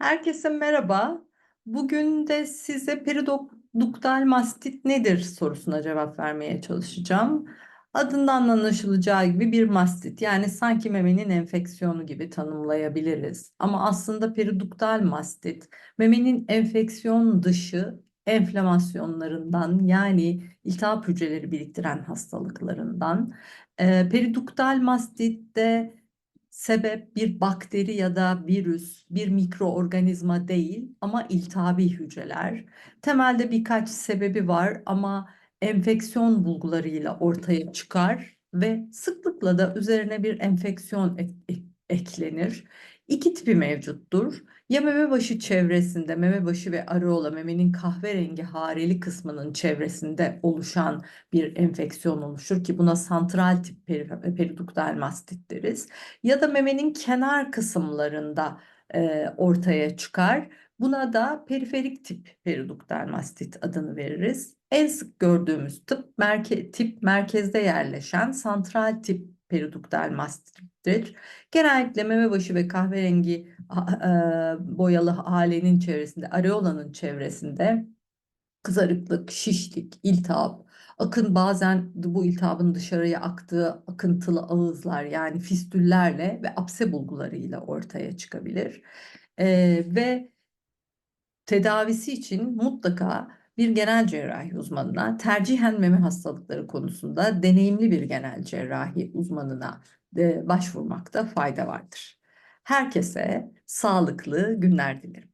Herkese merhaba. Bugün de size peridoktal mastit nedir sorusuna cevap vermeye çalışacağım. Adından anlaşılacağı gibi bir mastit yani sanki memenin enfeksiyonu gibi tanımlayabiliriz. Ama aslında peridoktal mastit memenin enfeksiyon dışı enflamasyonlarından yani iltihap hücreleri biriktiren hastalıklarından. Ee, peridoktal mastitte Sebep bir bakteri ya da virüs, bir mikroorganizma değil ama iltihabi hücreler. Temelde birkaç sebebi var ama enfeksiyon bulgularıyla ortaya çıkar ve sıklıkla da üzerine bir enfeksiyon ek- ek- eklenir. İki tipi mevcuttur. Ya meme başı çevresinde, meme başı ve areola, memenin kahverengi hareli kısmının çevresinde oluşan bir enfeksiyon oluşur ki buna santral tip peri- periduktal mastit deriz ya da memenin kenar kısımlarında e, ortaya çıkar. Buna da periferik tip periduktal mastit adını veririz. En sık gördüğümüz tıp merke, tip merkezde yerleşen santral tip periduktal mastittir. Genellikle meme başı ve kahverengi e, boyalı halenin çevresinde, areolanın çevresinde kızarıklık, şişlik, iltihap, akın bazen bu iltihabın dışarıya aktığı akıntılı ağızlar yani fistüllerle ve apse bulgularıyla ortaya çıkabilir. Ee, ve tedavisi için mutlaka bir genel cerrahi uzmanına, tercihen meme hastalıkları konusunda deneyimli bir genel cerrahi uzmanına başvurmakta fayda vardır. Herkese sağlıklı günler dilerim.